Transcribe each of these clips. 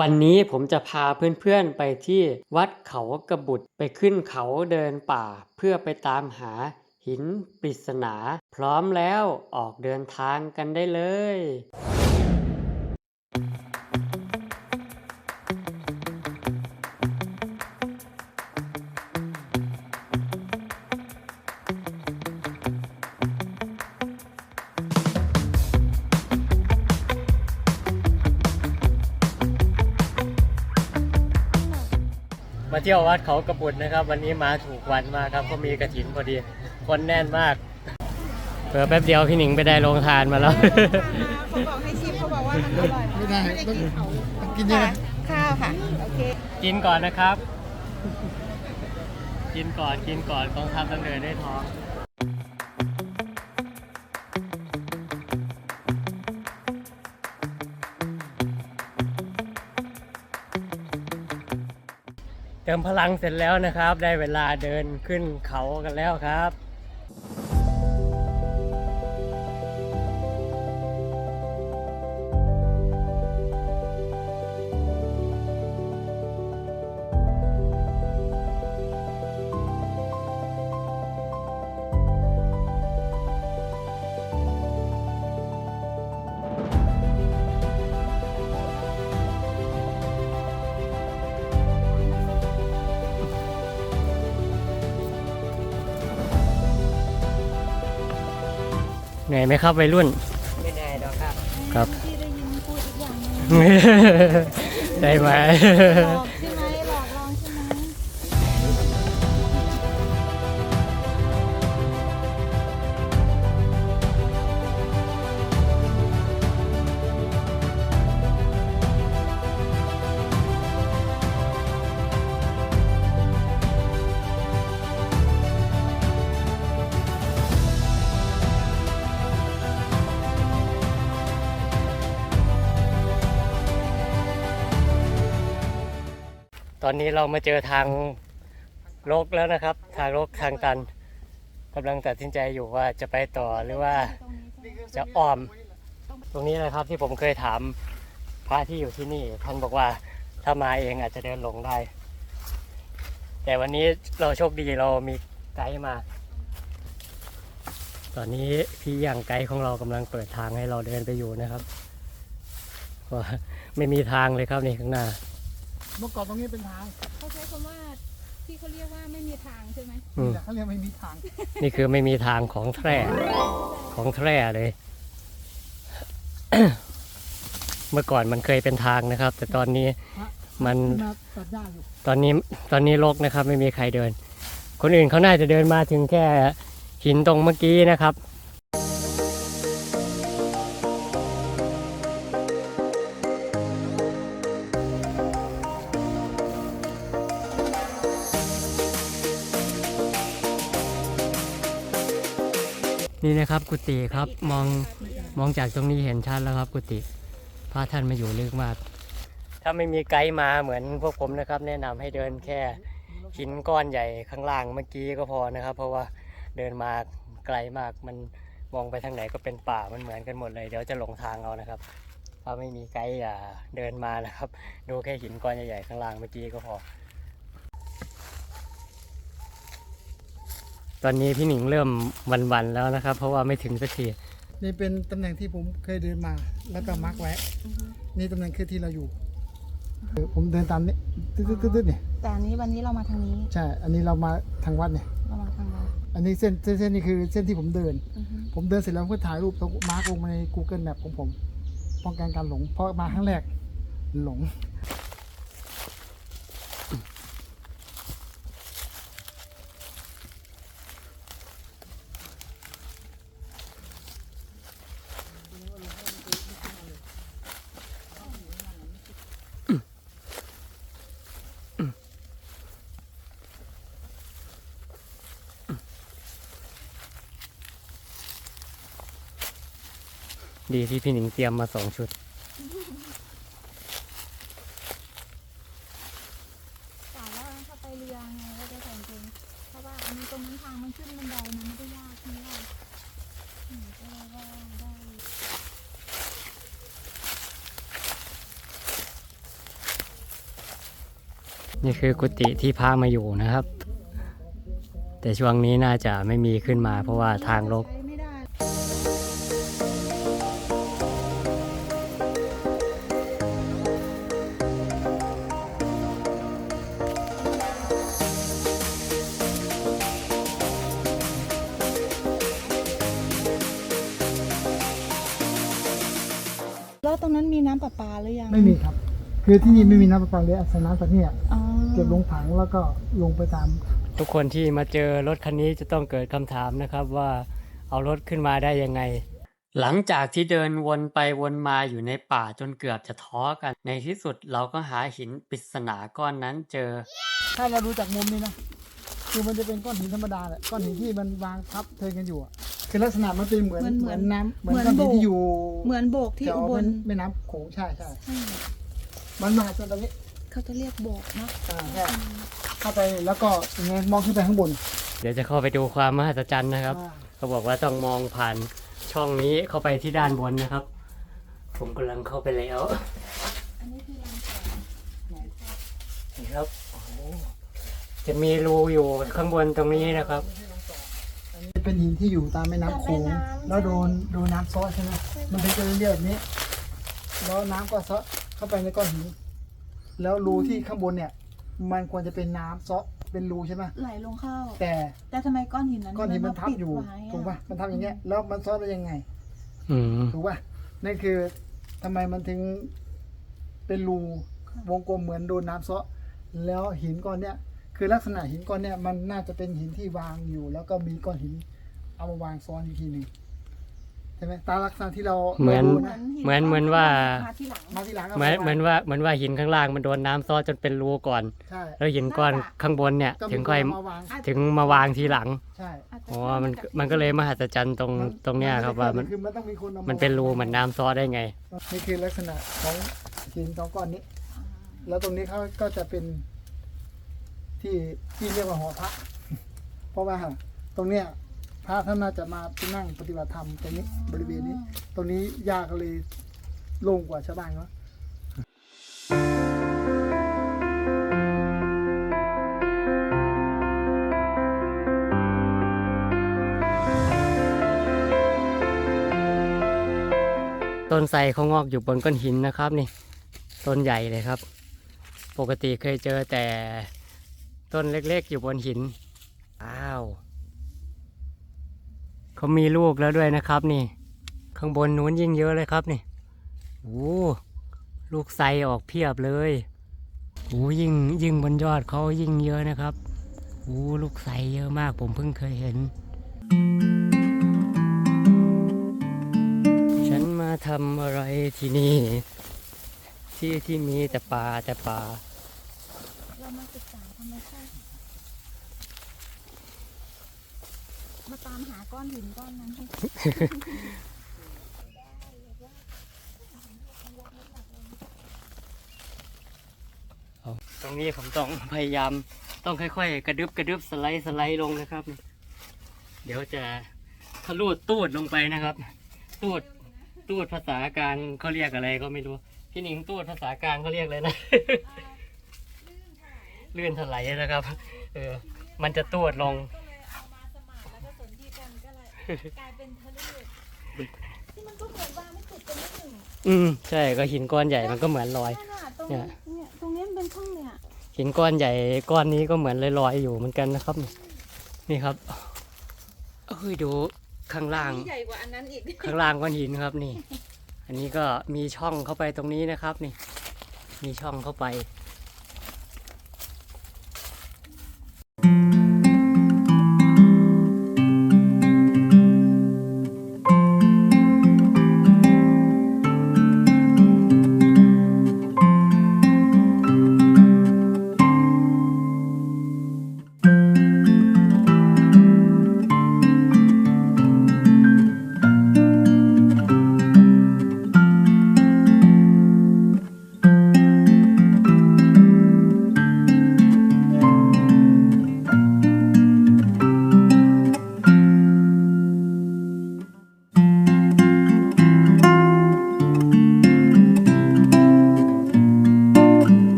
วันนี้ผมจะพาเพื่อนๆไปที่วัดเขากระบุดไปขึ้นเขาเดินป่า เพื่อไปตามหาหินปริศนา พร้อมแล้วออกเดินทางกันได้เลย เที่ยววัดเขากระบุดนะครับ วันนี้มาถูกวันมากครับก็มีกระถินพอดี คนแน่นมากเผื่อแป๊บเดียวพี่หนิงไปได้โรงทานมาแล้ว เขาบอกให้ชิมเขาบอกว่ามันอร่อยไม่ได้ไม่ได้ต้องกินเขาต้องกินยังไงข้าวค่ะ โอเค กินก่อนนะครับ กินก่อนกินก่อนกองทัพต้องเดินได้ท้อง เติมพลังเสร็จแล้วนะครับ ได้เวลาเดินขึ้นเขากันแล้วครับ นื่อยไหมครับวัยรุ่น ไม่เหนื่อยหรอกครับ ครับ ที่ได้ยินพูดอีกอย่างหนึงได้ไหมหลอกใช่ไหมหลอ ตอนนี้เรามาเจอทางโลกแล้วนะครับ ทางโลกทางตันกำลังตัดสินใจอยู่ว่าจะไปต่อหรือว่าจะอ้อม ตรงนี้นะครับที่ผมเคยถามพระที่อยู่ที่นี่ ท่านบอกว่าถ้ามาเองอาจจะเดินหลงได้ แต่วันนี้เราโชคดีเรามีไกด์มา ตอนนี้พี่อย่างไกด์ของเรากำลังเปิดทางให้เราเดินไปอยู่นะครับว่าไม่มีทางเลยครับนี่ข้างหน้า เมื่อก่อนตรงนี้เป็นทางเขาใช้คำว่าที่เขาเรียกว่าไม่มีทางใช่ไหมอืมแต่เขาเรียกไม่มีทางนี่คือไม่มีทางของแทร่ของแทร่เลย เมื่อก่อนมันเคยเป็นทางนะครับ แต่ตอนนี้มันมาตัดหญ้าอยู่ตอนนี้ตอนนี้รกนะครับ ไม่มีใครเดิน คนอื่นเขาน่าจะเดินมาถึงแค่หินตรงเมื่อกี้นะครับ นี่นะครับกุฏิครับมองมองจากตรงนี้เห็นชัดแล้วครับ กุฏิพระท่านมาอยู่ลึกมาก ถ้าไม่มีไกด์มาเหมือนพวกผมนะครับ แนะนำให้เดินแค่หินก้อนใหญ่ข้างล่างเมื่อกี้ก็พอนะครับ เพราะว่าเดินมาไกลมากมันมองไปทางไหนก็เป็นป่ามันเหมือนกันหมดเลยเดี๋ยวจะหลงทางเอานะครับ ถ้าไม่มีไกด์อย่าเดินมานะครับ ดูแค่หินก้อนใหญ่ๆข้างล่างเมื่อกี้ก็พอ ตอนนี้พี่หนิงเริ่มวันๆแล้วนะครับ เพราะว่าไม่ถึงสักทีนี่เป็นตำแหน่งที่ผมเคยเดินมาแล้วก็มาร์กไว้ นี่ตำแหน่งคือที่เราอยู่เออผมเดินตามนี้ตึ๊ดๆๆๆเนี่ยแต่อันนี้วันนี้เรามาทางนี้ ใช่ อันนี้เรามาทางวัดเนี่ย เรามาทางเราอันนี้เส้นเส้นเส้นนี้คือเส้นที่ผมเดิน อือฮึผมเดินเสร็จแล้วผมก็ถ่ายรูปแล้วมาร์กลงมาใน Google Map ของผมป้องกันการหลงเพราะมาครั้งแรกหลง ดีที่พี่หนิงเตรียมมาสองชุด แต่ว่าถ้าไปเรือไงก็จะใส่กางเกงเพราะว่าอันนี้ตรงนี้ทางมันขึ้นบันไดมันไม่ได้ยากใช่ไหมล่ะอืมก็เลยว่าได้นี่คือกุฏิที่พระมาอยู่นะครับ แต่ช่วงนี้น่าจะไม่มีขึ้นมาเพราะว่าทางรก แล้วตรงนั้นมีน้ำประปาหรือยังไม่มีครับ คือที่นี่ไม่มีน้ำประปาเลยอาศัยน้ำจากเนี่ยอ๋อเก็บลงถังแล้วก็ลงไปตามทุกคนที่มาเจอรถคันนี้จะต้องเกิดคำถามนะครับว่าเอารถขึ้นมาได้ยังไง หลังจากที่เดินวนไปวนมาอยู่ในป่าจนเกือบจะท้อกัน ในที่สุดเราก็หาหินปริศนาก้อนนั้นเจอ ถ้าเราดูจากมุมนี้นะคือมันจะเป็นก้อนหินธรรมดาแหละก้อนหินที่มันวางทับเทินกันอยู่อะคือลักษณะมันเป็นเหมือนเหมือนน้ำเหมือนก้อนหินที่อยู่ เหมือนโบกที่แถวอุบลแม่น้ำโขงใช่ใช่ใช่มันมาจนตรงนี้เขาจะเรียกโบกเนาะอ่าใช่เข้าไปแล้วก็ยังไงมองขึ้นไปข้างบน เดี๋ยวจะเข้าไปดูความมหัศจรรย์นะครับอ่าเขาบอกว่าต้องมองผ่านช่องนี้เข้าไปที่ด้านบนนะครับ ผมกำลังเข้าไปแล้วอันนี้คือลำแสงนี่ครับโอ้โหจะมีรูอยู่ข้างบนตรงนี้นะครับอั นนี้เป็นหินที่อยู่ตามแม่น้ำโขงแล้วโดนโดนน้ำซอสใช่ไหมมันเป็นเรื่องแบบนี้ แล้วน้ำก็ซอสเข้าไปในก้อนหิน แล้วรูที่ข้างบนเนี่ย มันควรจะเป็นน้ำซอสเป็นรูใช่ไหมไหลลงเข้า แต่แต่ทำไมก้อนหินนั้นก้อนหินมันทับปิดอยู่ไว้อะถูกป่ะมันทำอย่างเงี้ยแล้วมันซอสได้ยังไงอืมถูกป่ะนั่นคือทำไมมันถึงเป็นรูวงกลมเหมือนโดนน้ำซอสแล้วหินก้อนเนี้ย คือลักษณะหินก้อนเนี้ยมันน่าจะเป็นหินที่วางอยู่ แล้วก็มีก้อนหินเอามาวางซ้อนอีกทีหนึ่งใช่ไหมตามลักษณะที่เราเหมือน ราดูเหมืนะอนหินเหมือนเหมือนว่ามาที่หลังมาที่หลังเหมือนเหมือนว่าเหมือนว่าหินข้างล่างมันโดนน้ำซอสจนเป็นรูก่อน ใช่แล้วหินก้อนข้างบนเนี่ย ก็ถึมีงค่อยคนเอามาวางถึงมาวางทีหลังใช่อาจจะอ๋อมันมันก็เลยมหัศจรรย์ตรงตรงเนี้ยครับว่ามันคือมันต้องมีคนเอาามันเป็นรูเหมือนน้ำซอสได้ไง นี่คือลักษณะของหินสองก้อนนี้ แล้วตรงนี้เขาก็จะเป็น ที่ที่เรียกว่าหอพระ เพราะว่าตรงเนี้ยพระท่านน่าจะมาไปนั่งปฏิบัติธรรมตรงนี้บริเวณนี้ ตรงนี้ยากเลยลงกว่าชาวบ้านเขาะต้นไทรเขางอกอยู่บนก้อนหินนะครับนี่ ต้นใหญ่เลยครับ ปกติเคยเจอแต่ ต้นเล็กๆอยู่บนหิน อ้าว เขามีลูกแล้วด้วยนะครับนี่ ข้างบนนู้นยิ่งเยอะเลยครับนี่โอ้ลูกไทรออกเพียบเลยโอ้ยิ่งยิ่งบนยอดเขายิ่งเยอะนะครับโอ้ลูกไทรเยอะมากผมเพิ่งเคยเห็น ฉันมาทำอะไรที่นี่ ที่ที่มีแต่ป่าแต่ป่าเรามาศึกษา มาติมาตามหาก้อนหินก้อนนั้นให้ตรงนี้ผมต้องพยายามต้องค่อยๆ กระดึบกระดึบสไลด์สไลด์ลงนะครับ เดี๋ยวจะทะลุตูดลงไปนะครับ ตูดตูดภาษากางเขาเรียกอะไรก็ไม่รู้ พี่หนิงตูดภาษากางเขาเรียกอะไรนะ ลื่นถลายนะครับ เออ มันจะตูดลงเอามาสมานแล้วก็สนที่กันก็เลยกลายเป็นทะลุที่มันก็เหมือนว่าไม่ติดกันนิดหนึ่งอืม ใช่ ก็หินก้อนใหญ่มันก็เหมือนลอยนั่นน่ะตรงเนี่นี้ยเนี่ยตรงนี้มันเป็นช่องเนี่ยหินก้อนใหญ่ก้อนนี้ก็เหมือนลอยๆอยู่เหมือนกันนะครับ นี่ครับเอ้ยดูข้างล่างใหญ่กว่าอันนั้นอีกข้างล่างก้อนหินครับนี่ อันนี้ก็มีช่องเข้าไปตรงนี้นะครับ นี่ มีช่องเข้าไป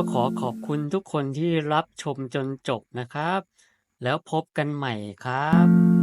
ก็ขอขอบคุณทุกคนที่รับชมจนจบนะครับ แล้วพบกันใหม่ครับ